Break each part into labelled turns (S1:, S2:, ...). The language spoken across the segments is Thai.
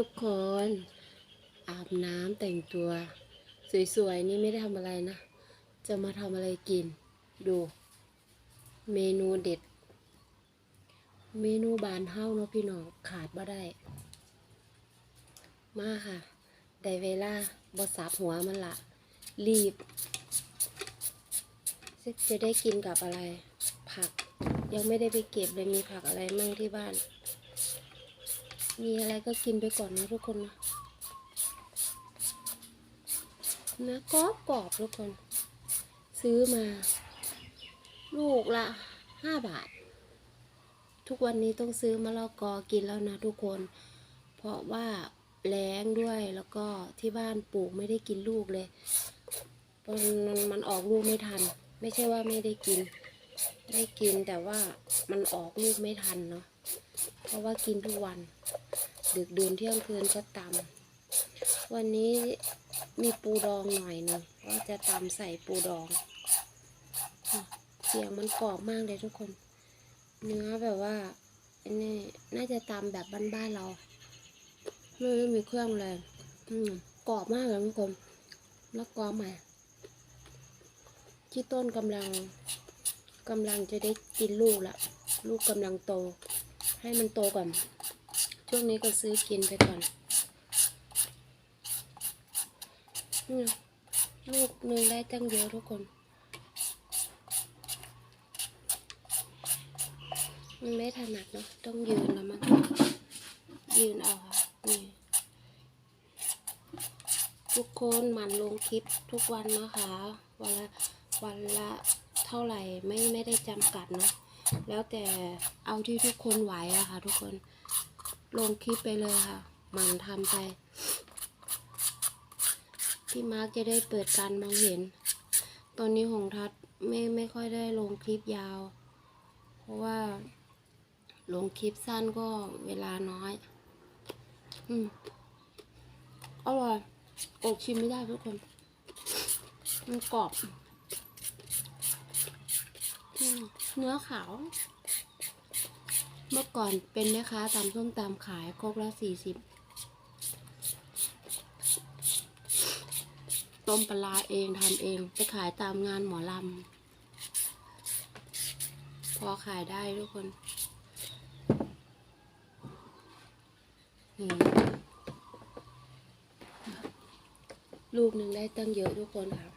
S1: ทุกคนอาบน้ำแต่งตัว สวยๆ นี่ไม่ได้ทำอะไรนะ จะมาทำอะไรกิน ดู เมนูเด็ด เมนูบานเฮ้าเนาะพี่น้องขาดบ่ได้ มาค่ะ ได้เวลาบดสับหัวมันละ รีบ จะได้กินกับอะไร ผักยังไม่ได้ไปเก็บเลยมีผักอะไรมั่งที่บ้าน มีอะไรก็กินไปก่อนนะทุกคนนะเนื้อกรอบกรอบๆทุกคน ซื้อมา ลูกละห้าบาท ทุกวันนี้ต้องซื้อมะละกอกินแล้วนะทุกคน เพราะว่าแล้งด้วยแล้วก็ที่บ้านปลูกไม่ได้กินลูกเลยมันมันออกลูกไม่ทัน ไม่ใช่ว่าไม่ได้กิน ได้กินแต่ว่ามันออกลูกไม่ทันเนาะ เพราะว่ากินทุกวัน ดึกดื่นเที่ยงคืนก็ตำวันนี้มีปูดองหน่อยหนึงว่าจะตำใส่ปูดองเสียงมันกรอบมากเลยทุกคน เนื้อแบบว่าอันนี้น่าจะตำแบบบ้านๆเรา ไม่ได้มีเครื่องเลยอืมกรอบมากเลยทุกคนแล้วกรอบใหม่ที่ต้นกำลังกำลังจะได้กินลูกละ ลูกกำลังโต ให้มันโตก่อน ช่วงนี้ก็ซื้อกินไปก่อนนี่ลูกหนึ่งได้ตั้งเยอะทุกคนมันไม่ถนัดเนาะต้องยืนแล้วมั้งยืนเอาค่ะนี่ทุกคนหมั่นลงคลิปทุกวันนะคะ วันละวันละเท่าไหร่ไม่ไม่ได้จำกัดเนาะ แล้วแต่เอาที่ทุกคนไหวอะค่ะ ทุกคนลงคลิปไปเลยค่ะหมันทำไปพี่มาร์กจะได้เปิดการมองเห็น ตอนนี้หงทัศไม่ไม่ค่อยได้ลงคลิปยาว เพราะว่าลงคลิปสั้นก็เวลาน้อย อืมอร่อยอดชิมไม่ได้ทุกคน มันกรอบ เนื้อขาว เมื่อก่อนเป็นแม่ค้าตำส้มตำขายครกละสี่สิบต้มปลาร้าเองทำเองไปขายตามงานหมอลำพอขายได้ทุกคนนี่ลูกหนึ่งได้ตั้งเยอะทุกคนค่ะ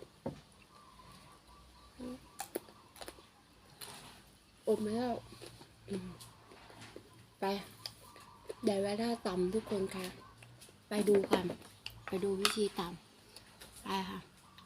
S1: อดไม่แล้วไปเดี๋ยวเวลาตำทุกคนค่ะ ไปดูกัน ไปดูวิธีตำไปค่ะ